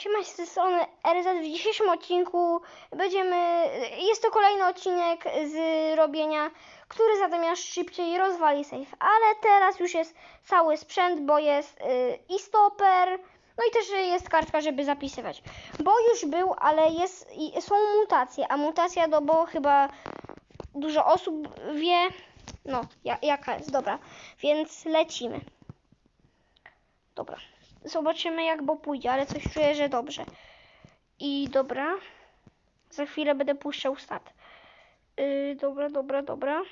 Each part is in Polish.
Siema, z tej strony RZ. W dzisiejszym odcinku będziemy. Jest to kolejny odcinek z robienia, który zamiast szybciej rozwali safe. Ale teraz już jest cały sprzęt, bo jest y, i stoper, no i też jest kartka, żeby zapisywać. Bo już był, ale jest, są mutacje, a mutacja, no bo chyba dużo osób wie, no ja, jaka jest, dobra. Więc lecimy. Dobra. Zobaczymy jak bo pójdzie, ale coś czuję, że dobrze. I dobra. Za chwilę będę puszczał stat. Yy, dobra, dobra, dobra.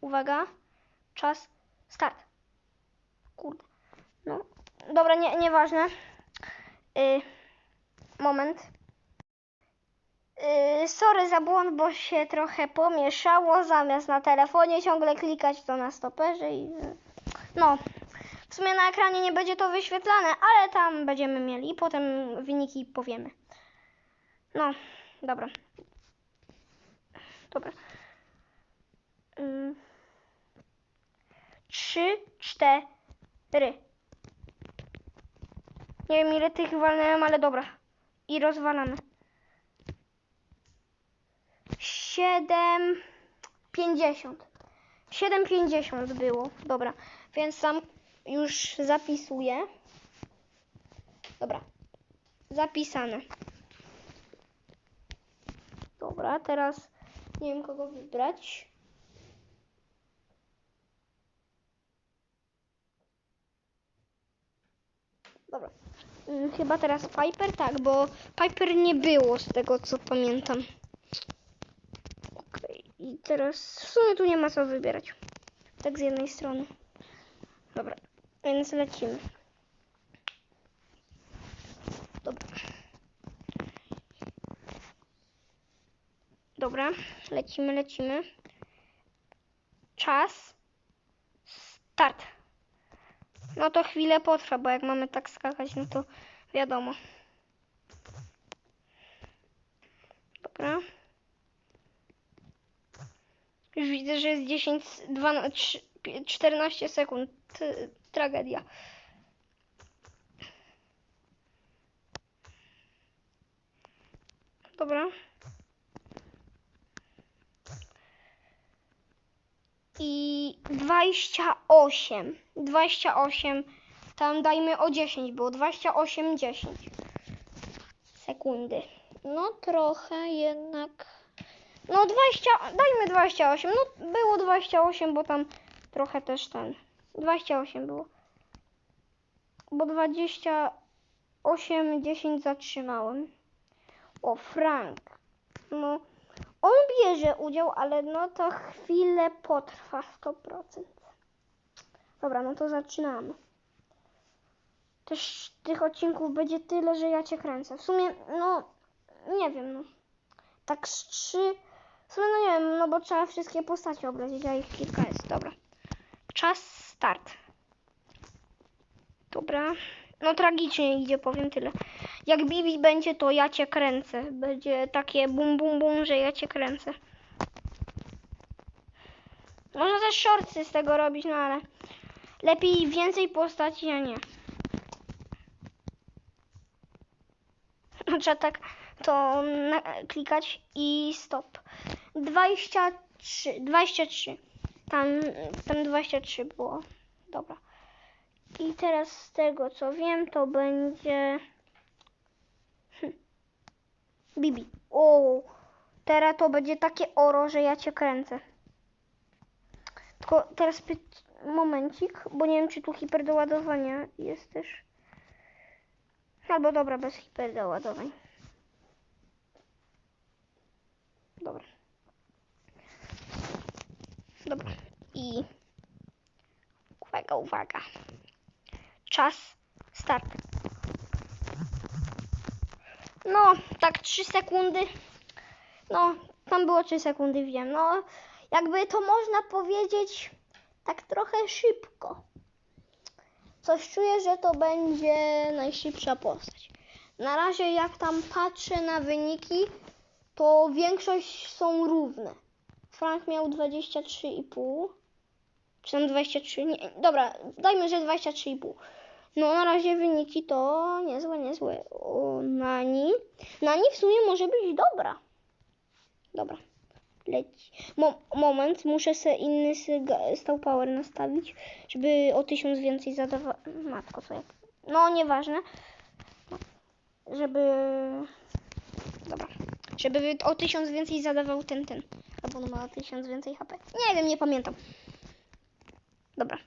Uwaga. Czas. Start. Kurde. No. Dobra, nie, nieważne. Yy, moment. Yy, sorry za błąd, bo się trochę pomieszało. Zamiast na telefonie ciągle klikać, to na stoperze i... No, w sumie na ekranie nie będzie to wyświetlane, ale tam będziemy mieli potem wyniki powiemy. No, dobra. Dobra. Ym. Trzy, cztery. Nie wiem ile tych walnąłem, ale dobra. I rozwalamy. Siedem, pięćdziesiąt. 7,50 było. Dobra, więc tam już zapisuję. Dobra, zapisane. Dobra, teraz nie wiem kogo wybrać. Dobra. Mm, Chyba teraz Piper, tak, bo Piper nie było z tego co pamiętam. Okej, i teraz w sumie tu nie ma co wybierać. Tak z jednej strony. Dobra, więc lecimy. Dobra. Dobra, lecimy, lecimy. Czas. Start. No to chwilę potrwa, bo jak mamy tak skakać, no to wiadomo. Dobra. Już widzę, że jest 10, 12, 3, 14 sekund. Tragedia. Dobra. I 28. 28. Tam dajmy o 10 było. 28, 10 sekundy. No trochę jednak. No 20, dajmy 28. No było 28, bo tam trochę też ten. 28 było. Bo 28, 10 zatrzymałem. O, Frank. No, on bierze udział, ale no to chwilę potrwa 100%. Dobra, no to zaczynamy. Też tych odcinków będzie tyle, że ja cię kręcę. W sumie, no, nie wiem, no. Tak z trzy... W sumie, no nie wiem, no bo trzeba wszystkie postacie obrazić, a ich kilka jest. Dobra. Czas start. Dobra. No tragicznie idzie, powiem tyle. Jak Bibi będzie, to ja cię kręcę. Będzie takie bum bum bum, że ja cię kręcę. Można też shortsy z tego robić, no ale lepiej więcej postaci, a nie. Trzeba tak to klikać i stop. 23, 23. Tam, tam 23 było. Dobra. I teraz z tego co wiem, to będzie. Hm. Bibi. O, teraz to będzie takie oro, że ja cię kręcę. Tylko teraz py... momencik, bo nie wiem, czy tu hiperdoładowania jest też. Albo dobra, bez hiperdoładowań. Dobra. Dobra. I uwaga, uwaga. Czas. Start. No, tak 3 sekundy. No, tam było 3 sekundy, wiem. No, jakby to można powiedzieć tak trochę szybko. Coś czuję, że to będzie najszybsza postać. Na razie jak tam patrzę na wyniki, to większość są równe. Frank miał 23,5. Czy tam 23? Nie, dobra, dajmy, że 23,5. No na razie wyniki to niezłe, niezłe. O, Nani. Nani w sumie może być dobra. Dobra. Leci. Mo moment, muszę sobie inny stał power nastawić, żeby o tysiąc więcej zadawał. Matko, co jak. No, nieważne. Żeby. Dobra. Żeby o tysiąc więcej zadawał ten, ten. Albo on ma o tysiąc więcej HP. Nie wiem, nie pamiętam. Dobra.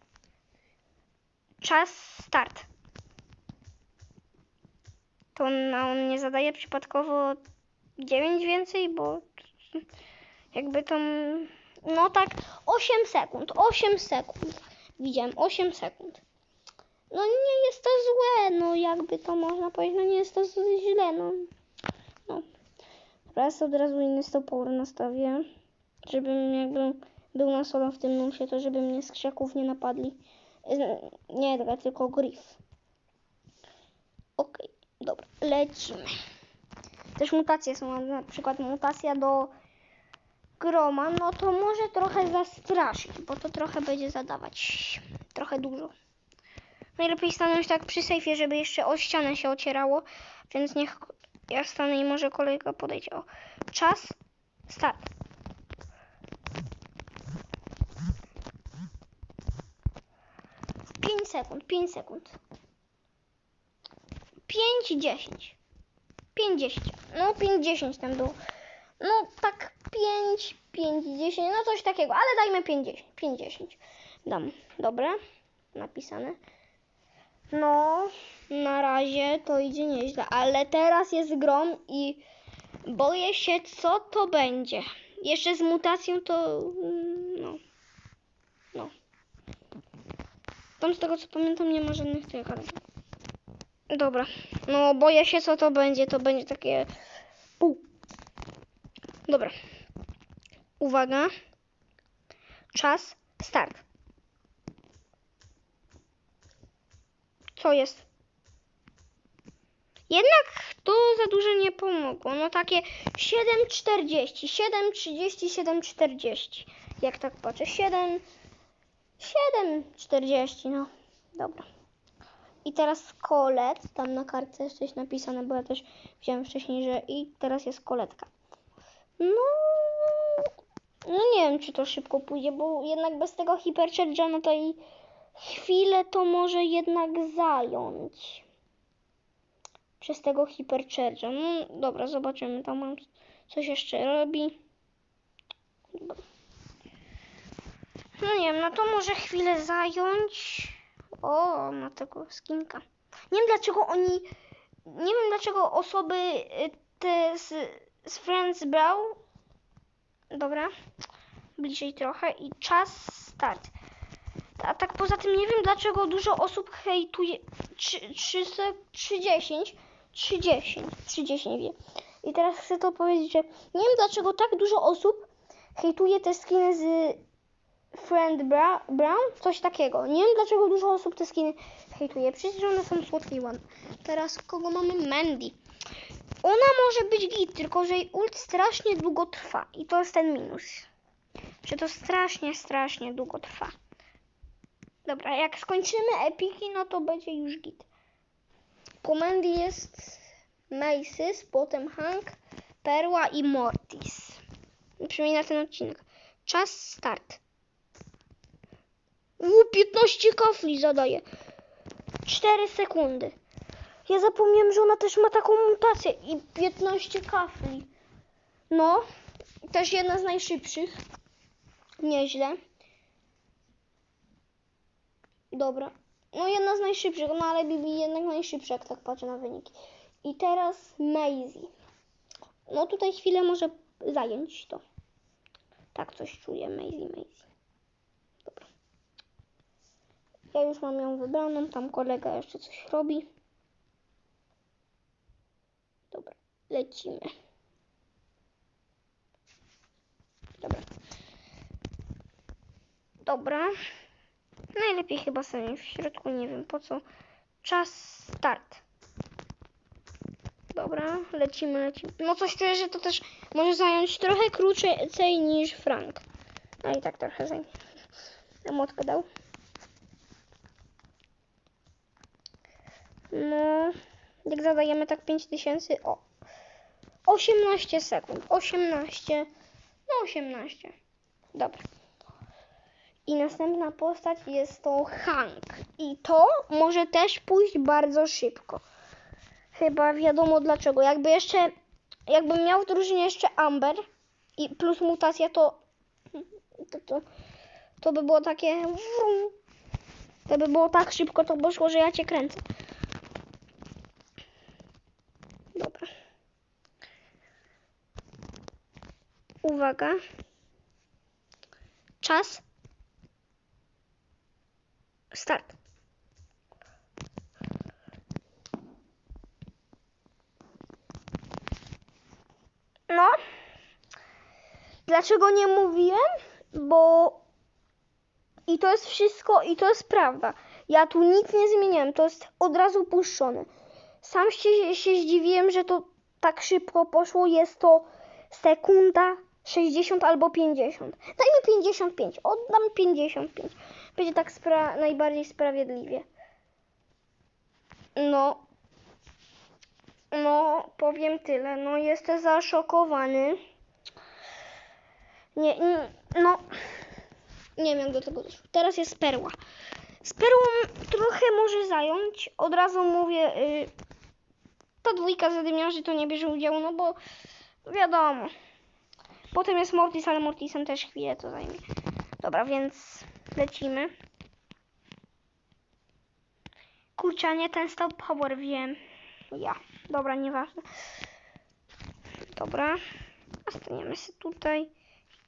Czas start. To on, on nie zadaje przypadkowo 9 więcej, bo jakby to. No tak, 8 sekund. 8 sekund. Widziałem 8 sekund. No nie jest to złe, no jakby to można powiedzieć, no nie jest to źle, no. Raz od razu inny stop power nastawię, żebym jakby był na solo w tym nusie, to żeby mnie z krzaków nie napadli. Z- Nie, dobra, tylko Griff. Okej, dobra, lecimy. Też mutacje są, na przykład mutacja do groma, no to może trochę zastraszyć, bo to trochę będzie zadawać. Trochę dużo. Najlepiej stanąć tak przy sejfie, żeby jeszcze o ścianę się ocierało, więc niech ja stanę i może kolega podejdzie. O, czas, start. Pięć sekund, pięć sekund. Pięć, dziesięć. Pięć. No, pięć, dziesięć tam było. No, tak pięć, pięć, dziesięć, no coś takiego, ale dajmy. Pięć, dziesięć. Dam, dobra, napisane. No, na razie to idzie nieźle, ale teraz jest grom i boję się, co to będzie. Jeszcze z mutacją to. mm, No. No. Tam z tego co pamiętam nie ma żadnych tych, ale. Dobra. No, boję się, co to będzie. To będzie takie. Pół. Dobra. Uwaga. Czas. Start. Co jest? Jednak to za dużo nie pomogło. No takie 7,40, 7,30, 7,40. Jak tak patrzę, 7, 7,40, no. Dobra. I teraz kolet, tam na kartce jest coś napisane, bo ja też widziałem wcześniej, że i teraz jest koletka. No, no nie wiem, czy to szybko pójdzie, bo jednak bez tego hipercharge'a, no to i chwilę to może jednak zająć. Przez tego hipercharge'a. No dobra, zobaczymy. Tam mam coś jeszcze robi. No nie wiem, no to może chwilę zająć. O, ma tego skinka. Nie wiem dlaczego oni. Nie wiem dlaczego osoby y, te z, z Friends brał. Dobra. Bliżej trochę i czas start. A tak poza tym nie wiem dlaczego dużo osób hejtuje 3, 3, 30, 30, 30 wie. I teraz chcę to powiedzieć, że nie wiem dlaczego tak dużo osób hejtuje te skiny z Friend Bra Brown, coś takiego. Nie wiem dlaczego dużo osób te skiny hejtuje. Przecież one są słodkie i. Teraz kogo mamy? Mandy. Ona może być git, tylko że jej ult strasznie długo trwa. I to jest ten minus. Że to strasznie, strasznie długo trwa. Dobra, jak skończymy epiki, no to będzie już git. Komendy jest Maces, potem Hank, Perła i Mortis. Przynajmniej na ten odcinek. Czas start. U, 15 kafli zadaje. 4 sekundy. Ja zapomniałem, że ona też ma taką mutację i 15 kafli. No, też jedna z najszybszych. Nieźle. Dobra. No jedna z najszybszych, no ale Bibi jednak najszybsza, jak tak patrzę na wyniki. I teraz Maisie. No tutaj chwilę może zająć to. Tak coś czuję, Maisie, Maisie. Dobra. Ja już mam ją wybraną, tam kolega jeszcze coś robi. Dobra, lecimy. Dobra. Dobra. Najlepiej chyba sobie w środku, nie wiem po co. Czas start. Dobra, lecimy, lecimy. No coś czuję, że to też może zająć trochę krócej niż Frank. No i tak trochę zajmie. Ja młotkę dał. No, jak zadajemy tak 5000, o. 18 sekund, 18, no 18. Dobra. I następna postać jest to Hank. I to może też pójść bardzo szybko. Chyba wiadomo dlaczego. Jakby jeszcze, jakbym miał w drużynie jeszcze Amber i plus mutacja, to to, to, to by było takie wrum. to by było tak szybko to poszło, że ja cię kręcę. Dobra. Uwaga. Czas. Start. No. Dlaczego nie mówiłem? Bo i to jest wszystko, i to jest prawda. Ja tu nic nie zmieniałem, to jest od razu puszczone. Sam się, się zdziwiłem, że to tak szybko poszło. Jest to sekunda 60 albo 50. Dajmy 55, oddam 55. Będzie tak spra- najbardziej sprawiedliwie. No, no, powiem tyle. No, jestem zaszokowany. Nie, nie no, nie wiem do tego doszło. Teraz jest perła. Z perłą trochę może zająć. Od razu mówię, y, ta dwójka zadymiarzy to nie bierze udziału, no bo wiadomo. Potem jest Mortis, ale Mortisem też chwilę to zajmie. Dobra, więc lecimy. Kurczę, nie ten stop power wiem. Ja. Dobra, nieważne. Dobra. A staniemy się tutaj.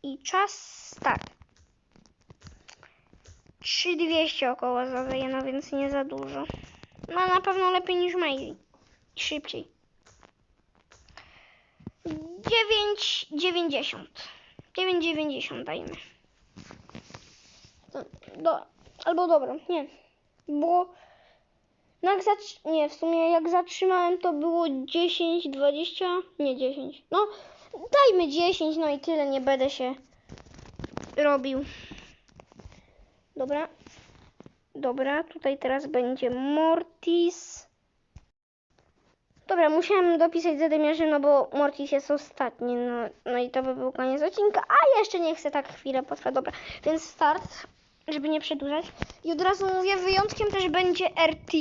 I czas start. 3200 około zadaje, no więc nie za dużo. No na pewno lepiej niż Maisie. I szybciej. 9,90. 9,90 dajmy. Do, albo dobra, nie. Bo no jak zatr- nie, w sumie jak zatrzymałem to było 10, 20, nie 10. No dajmy 10, no i tyle, nie będę się robił. Dobra. Dobra, tutaj teraz będzie Mortis. Dobra, musiałem dopisać zadymiarzy, no bo Mortis jest ostatni, no, no i to by był koniec odcinka, a jeszcze nie chcę tak chwilę potrwa, dobra, więc start, żeby nie przedłużać. I od razu mówię, wyjątkiem też będzie RT,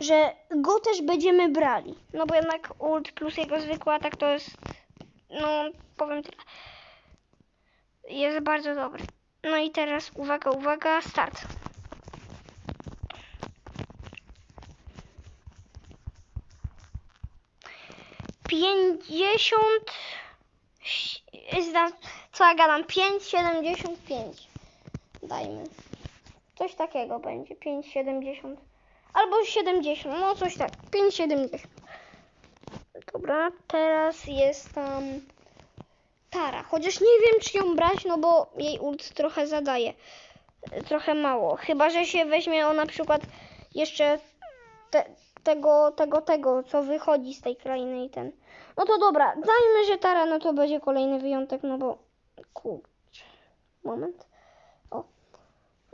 że go też będziemy brali, no bo jednak ult plus jego zwykły atak to jest, no powiem tyle, jest bardzo dobry. No i teraz uwaga, uwaga, start. Pięćdziesiąt. Co ja gadam? Pięć siedemdziesiąt pięć. Dajmy. Coś takiego będzie. Pięć siedemdziesiąt. Albo siedemdziesiąt. No coś tak. Pięć siedemdziesiąt. Dobra, teraz jest tam Tara. Chociaż nie wiem, czy ją brać, no bo jej ult trochę zadaje. Trochę mało. Chyba, że się weźmie on na przykład jeszcze te, tego, tego, tego, co wychodzi z tej krainy i ten. No to dobra, dajmy, że Tara, no to będzie kolejny wyjątek, no bo kurczę. Moment. O.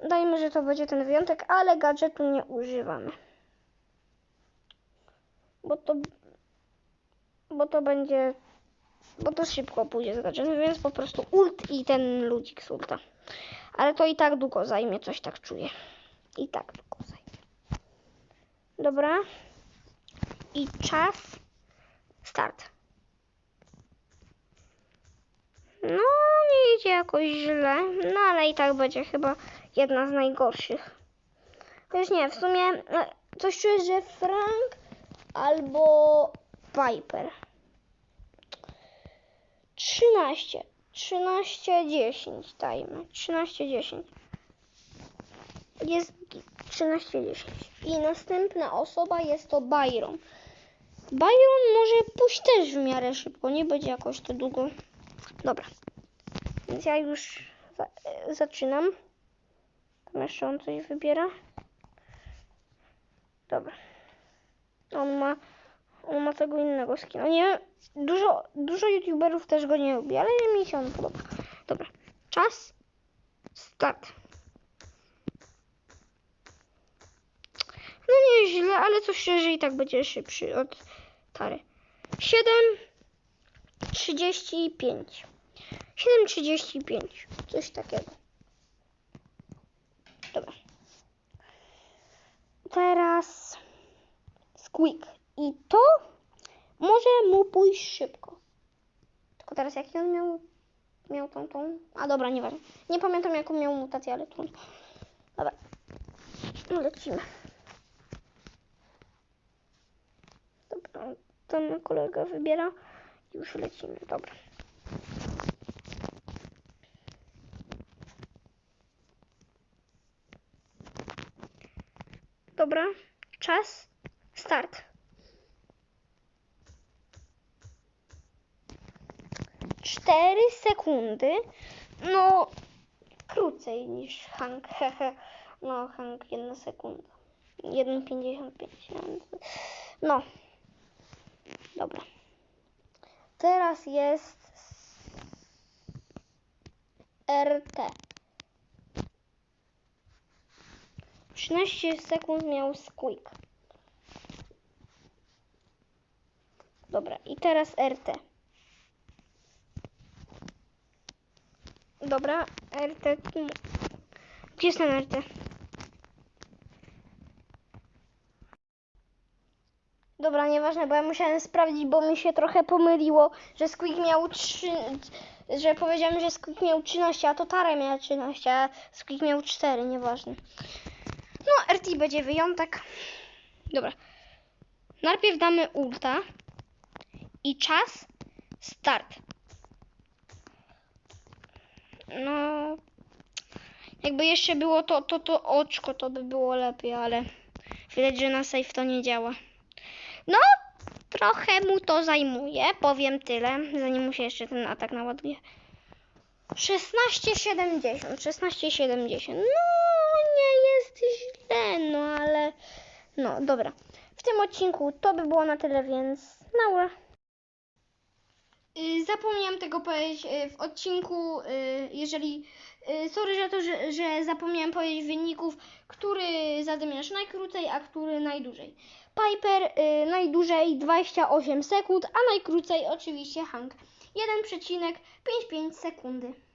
Dajmy, że to będzie ten wyjątek, ale gadżetu nie używamy. Bo to bo to będzie bo to szybko pójdzie z gadżetem, więc po prostu ult i ten ludzik z ulta. Ale to i tak długo zajmie, coś tak czuję. I tak długo zajmie. Dobra. I czas. Start. No, nie idzie jakoś źle, no ale i tak będzie chyba jedna z najgorszych. Chociaż nie, w sumie e, coś czuję, że Frank albo Piper. 13. 13, 10 dajmy. 13, 10. Jest 13, 10. I następna osoba jest to Byron. Byron może pójść też w miarę szybko, nie będzie jakoś to długo. Dobra. Więc ja już za, zaczynam. Tam jeszcze on coś wybiera. Dobra. On ma on ma tego innego skina. Nie, dużo, dużo youtuberów też go nie lubi, ale mi się on podoba. Dobra, czas, start. No nieźle, ale coś szczerze i tak będzie szybszy od Tary. 7 35. 7,35. Coś takiego. Dobra. Teraz Squeak. I to może mu pójść szybko. Tylko teraz jaki on miał, miał tą, tą... A dobra, nieważne. Nie pamiętam jaką miał mutację, ale trudno. Dobra. No, Lecimy. Ten kolega wybiera. Już lecimy. Dobra. Dobra, czas, start. Cztery sekundy, no krócej niż Hank. No, Hank, jedna sekunda. 1,55. No, dobra. Teraz jest RT. 13 sekund miał squeak. Dobra, i teraz RT. Dobra, RT. Gdzie jest ten RT? Dobra, nieważne, bo ja musiałem sprawdzić, bo mi się trochę pomyliło, że Squeak miał 3, że powiedziałem, że Squeak miał 13, a to Tara miała 13, a Squeak miał 4, nieważne. No, RT będzie wyjątek. Dobra. Najpierw damy ulta i czas start. No, jakby jeszcze było to, to, to oczko, to by było lepiej, ale widać, że na save to nie działa. No, trochę mu to zajmuje, powiem tyle, zanim mu się jeszcze ten atak naładuje. 16,70, 16,70. No, nie jest źle, no ale. No, dobra. W tym odcinku to by było na tyle, więc nała. Y, Zapomniałam tego powiedzieć y, w odcinku, y, jeżeli. Sorry za to, że, że zapomniałam powiedzieć wyników, który zadymiarz najkrócej, a który najdłużej. Piper y, najdłużej 28 sekund, a najkrócej oczywiście Hank 1,55 sekundy.